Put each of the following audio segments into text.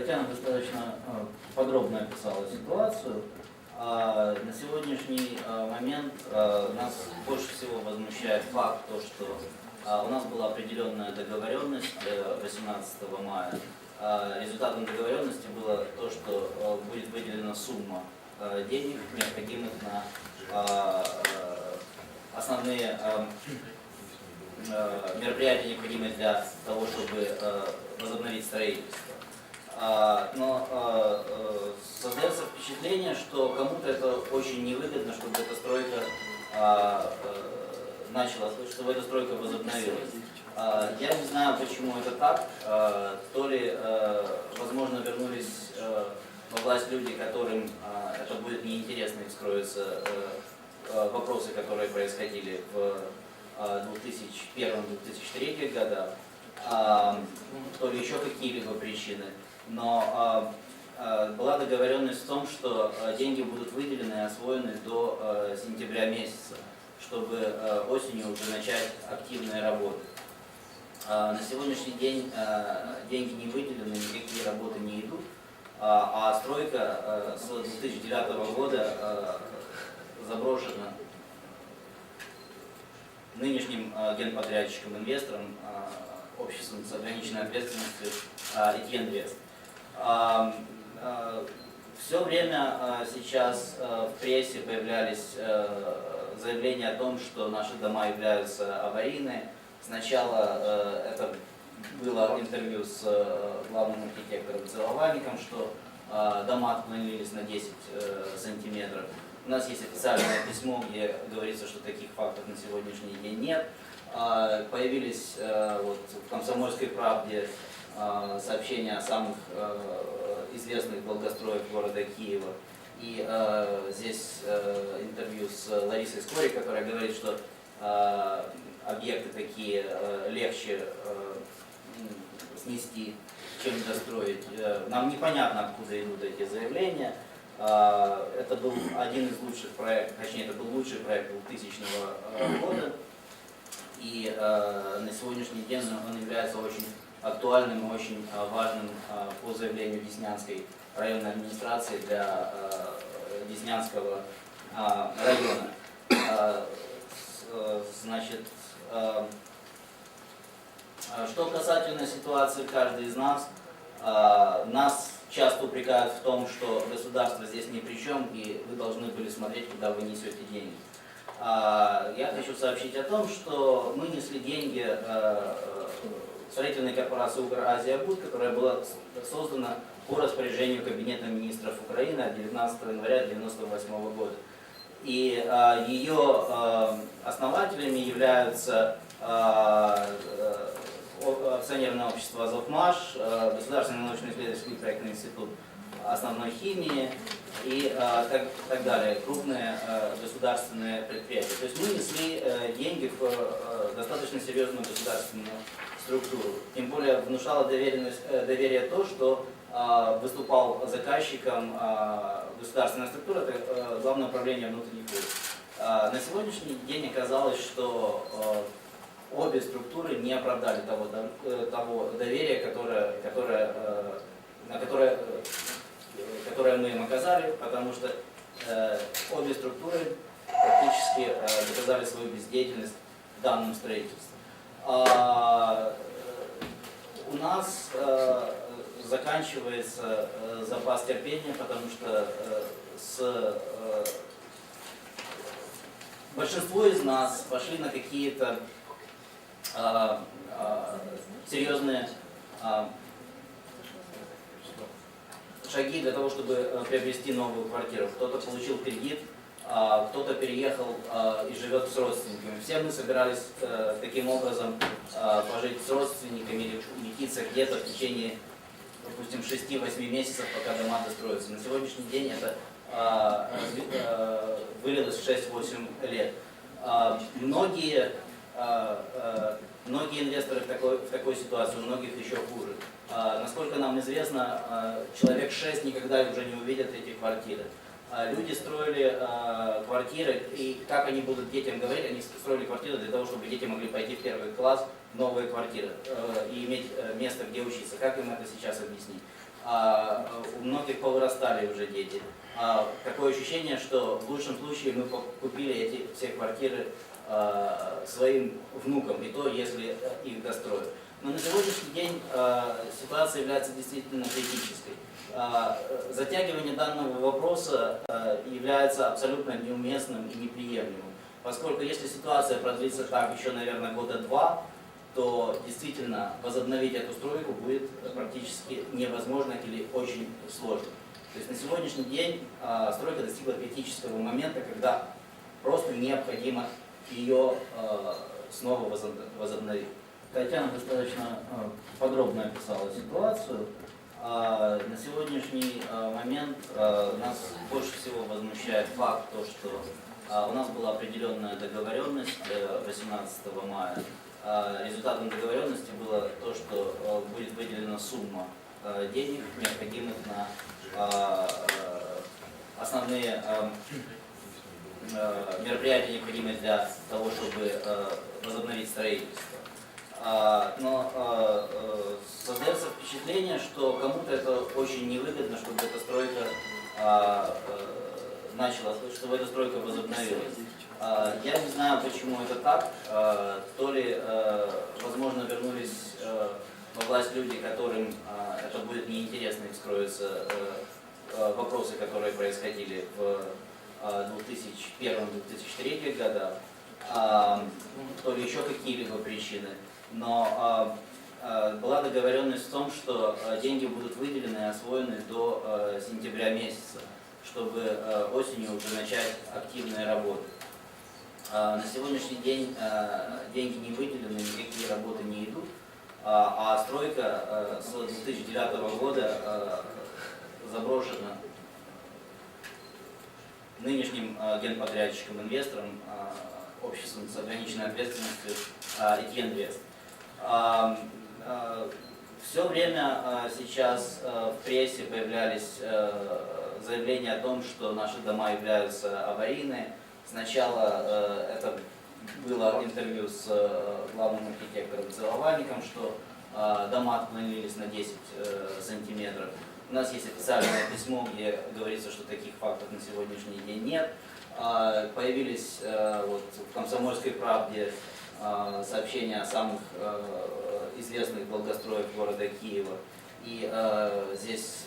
Татьяна достаточно э, подробно описала ситуацию. А На сегодняшний э, момент э, нас больше всего возмущает факт, то, что у нас была определенная договоренность э, 18 мая. Результатом договоренности было то, что будет выделена сумма денег, необходимых на основные мероприятия, необходимые для того, чтобы возобновить строительство. А, Но э, э, создается впечатление, что кому-то это очень невыгодно, чтобы эта стройка а, э, начала, чтобы эта стройка возобновилась. А, Я не знаю, почему это так. А, То ли, э, возможно, вернулись во власть люди, которым а, это будет неинтересно, и вскроются вопросы, которые происходили в а, 2001-2003 годах, а, то ли еще какие-либо причины. Но а, а, была договоренность в том, что а, деньги будут выделены и освоены до сентября месяца, чтобы осенью уже начать активные работы. На сегодняшний день деньги не выделены, никакие работы не идут, а стройка с 2009 года заброшена нынешним генподрядчиком, инвестором, а, обществом с ограниченной ответственностью а, Итьенвест. Все время а, сейчас а, в прессе появлялись а, заявления о том, что наши дома являются аварийными. Сначала это было интервью с главным архитектором Целовальником, что дома отклонились на 10 э, сантиметров. У нас есть официальное письмо, где говорится, что таких фактов на сегодняшний день нет. А, Появились вот, в «Комсомольской правде» сообщения о самых э, известных долгостроев города Киева. И э, здесь э, интервью с Ларисой Скори, которая говорит, что э, объекты такие э, легче э, снести, чем достроить. Э, Нам непонятно, откуда идут эти заявления. Это был один из лучших проектов, точнее, это был лучший проект 2000 э, года. И э, на сегодняшний день он является очень актуальным и очень э, важным э, по заявлению Деснянской районной администрации для э, Деснянского района. Значит, что касательно ситуации каждый из нас, нас часто упрекают в том, что государство здесь ни при чем, и вы должны были смотреть, куда вы несете деньги. А, Я хочу сообщить о том, что мы несли деньги строительной корпорации «Укр-Азия-Буд», которая была создана по распоряжению Кабинета министров Украины от 19 января 1998 года. И а, ее а, основателями являются э, акционерное общество «Азовмаш», а, Государственный научно-исследовательский проектный институт основной химии и а, так, так далее, крупные а, государственные предприятия. То есть мы несли э, деньги в э, достаточно серьезную государственную структуру. Тем более внушало доверенность, э, доверие то, что выступал заказчиком государственная структура, это э, Главное управление внутренних войск. На сегодняшний день оказалось, что э, обе структуры не оправдали того, э, того доверия, которое, которое, э, на которое, э, которое мы им оказали, потому что э, обе структуры практически э, доказали свою бездеятельность в данном. А, э, У нас э, заканчивается э, запас терпения, потому что э, с э, большинство из нас пошли на какие-то а, а, серьезные а, шаги для того, чтобы э, приобрести новую квартиру. Кто-то получил кредит, а, кто-то переехал а, и живет с родственниками. Все мы собирались э, таким образом а, пожить с родственниками или уютиться где-то в течение, допустим, 6-8 месяцев, пока дома достроятся. На сегодняшний день это а, вылилось в 6-8 лет. Многие, многие инвесторы в такой, в такой ситуации, у многих еще хуже. А, Насколько нам известно, а, человек 6 никогда уже не увидят эти квартиры. А, Люди строили а, квартиры, и как они будут детям говорить, они строили квартиры для того, чтобы дети могли пойти в первый класс в новые квартиры э, и иметь э, место, где учиться. Как им это сейчас объяснить? а, у многих повырастали уже дети. А, такое ощущение, что в лучшем случае мы купили эти все квартиры а, своим внукам, и то, если их достроят. Но на сегодняшний день а, ситуация является действительно критической. А, Затягивание данного вопроса а, является абсолютно неуместным и неприемлемым, поскольку если ситуация продлится так еще, наверное, года два, то действительно возобновить эту стройку будет практически невозможно или очень сложно. То есть на сегодняшний день а, стройка достигла критического момента, когда просто необходимо ее а, снова возоб- возобновить. Татьяна достаточно а, подробно описала ситуацию. А, На сегодняшний момент нас больше всего возмущает факт, то, что у нас была определенная договоренность э, 18 мая. А, Результатом договоренности было то, что будет выделена сумма денег, необходимых на э, основные э, мероприятия, необходимые для того, чтобы э, возобновить строительство. А, Но э, создается впечатление, что кому-то это очень невыгодно, чтобы эта стройка а, э, начала, чтобы эта стройка возобновилась. А, Я не знаю, почему это так. То ли, э, возможно, вернулись э, во власть люди, которым это будет неинтересно, их скроются э, э, вопросы, которые происходили в 2001-2003 годах, а, то ли еще какие-либо причины. Но а, была договоренность в том, что деньги будут выделены и освоены до сентября месяца, чтобы осенью уже начать активные работы. На сегодняшний день деньги не выделены, никакие работы не идут, а стройка с 2009 года заброшена нынешним а, генподрядчиком, инвестором, а, обществом с ограниченной ответственностью а, Инвест. Все время а, сейчас в прессе появлялись заявления о том, что наши дома являются аварийными. Сначала э, это было интервью с э, главным архитектором Целовальником, что э, дома отклонились на 10 э, сантиметров. У нас есть официальное письмо, где говорится, что таких фактов на сегодняшний день нет. А, Появились э, вот, в «Комсомольской правде» э, сообщения о самых э, известных долгостроев города Киева. И здесь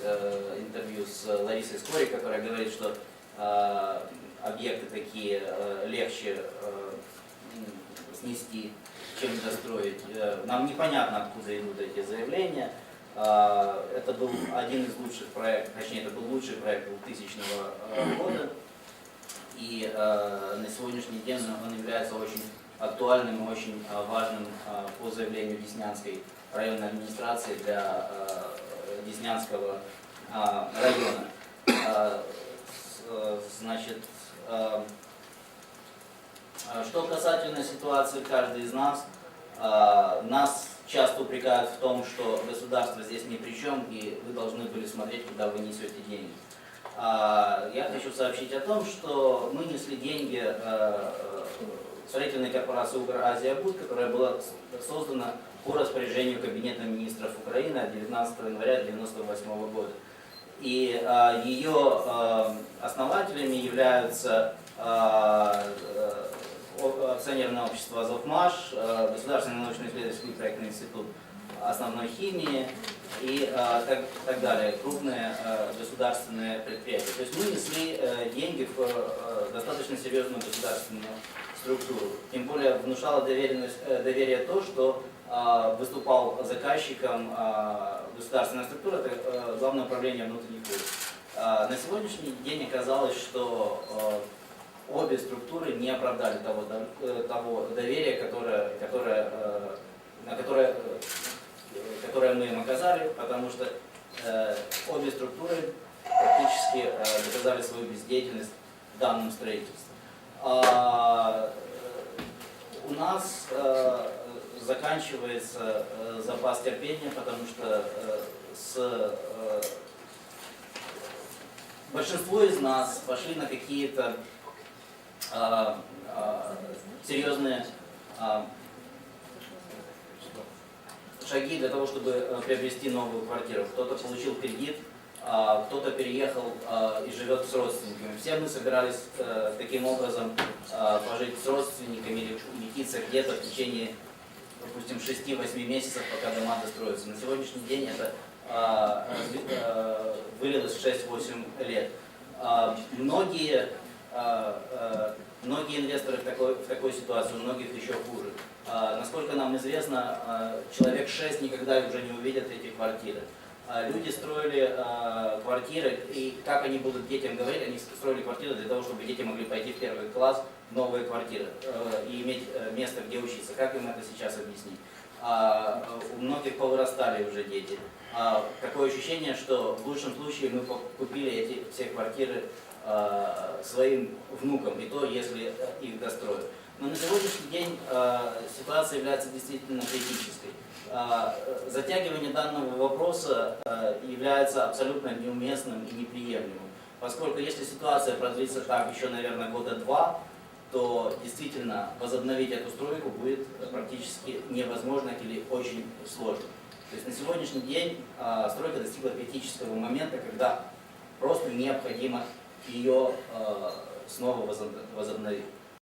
интервью с Ларисой Скори, которая говорит, что объекты такие легче снести, чем достроить. Нам непонятно, откуда идут эти заявления. А, Это был один из лучших проектов, точнее, это был лучший проект 2000 э, года. И э, на сегодняшний день он является очень актуальным и очень э, важным по заявлению Деснянской районной администрации для Деснянского района. Значит, что касательно ситуации каждый из нас, нас часто упрекают в том, что государство здесь ни при чем, и вы должны были смотреть, куда вы несете деньги. А, Я хочу сообщить о том, что мы несли деньги э, э, строительной корпорации «Укразия-Буд», которая была создана по распоряжению Кабинета министров Украины от 19 января 1998 года. И а, ее основателями являются э, акционерное общество «Азовмаш», э, Государственный научно-исследовательский проектный институт основной химии и а, так, так далее, крупные государственные предприятия. То есть мы несли э, деньги в э, достаточно серьезную государственную структуру. Тем более внушало э, доверие то, что выступал заказчиком государственная структура, это э, Главное управление внутренних войск. На сегодняшний день оказалось, что э, обе структуры не оправдали того, э, того доверия, которое, которое, э, на которое, э, которое мы им оказали, потому что обе структуры практически доказали свою бездеятельность в данном строительстве. А, у нас заканчивается запас терпения, потому что с большинство из нас пошли на какие-то а, а, серьезные а, шаги для того, чтобы э, приобрести новую квартиру. Кто-то получил кредит, а, кто-то переехал а, и живет с родственниками. Все мы собирались э, таким образом а, пожить с родственниками или уединиться где-то в течение, допустим, 6-8 месяцев, пока дома достроятся. На сегодняшний день это э, вылилось в 6-8 лет. Многие, многие инвесторы в такой, в такой ситуации, у многих еще хуже. А, Насколько нам известно, а, человек 6 никогда уже не увидят эти квартиры. А, Люди строили а, квартиры, и как они будут детям говорить, они строили квартиры для того, чтобы дети могли пойти в первый класс новые квартиры э, и иметь э, место, где учиться. Как им это сейчас объяснить? А, У многих повырастали уже дети. А, Такое ощущение, что в лучшем случае мы купили эти все квартиры а, своим внукам, и то, если э, их достроят. Но на сегодняшний день а, ситуация является действительно критической. Э, Затягивание данного вопроса является абсолютно неуместным и неприемлемым, поскольку если ситуация продлится так еще, наверное, года два, то действительно возобновить эту стройку будет э, практически невозможно или очень сложно. То есть на сегодняшний день стройка достигла критического момента, когда просто необходимо ее а, снова возобновить.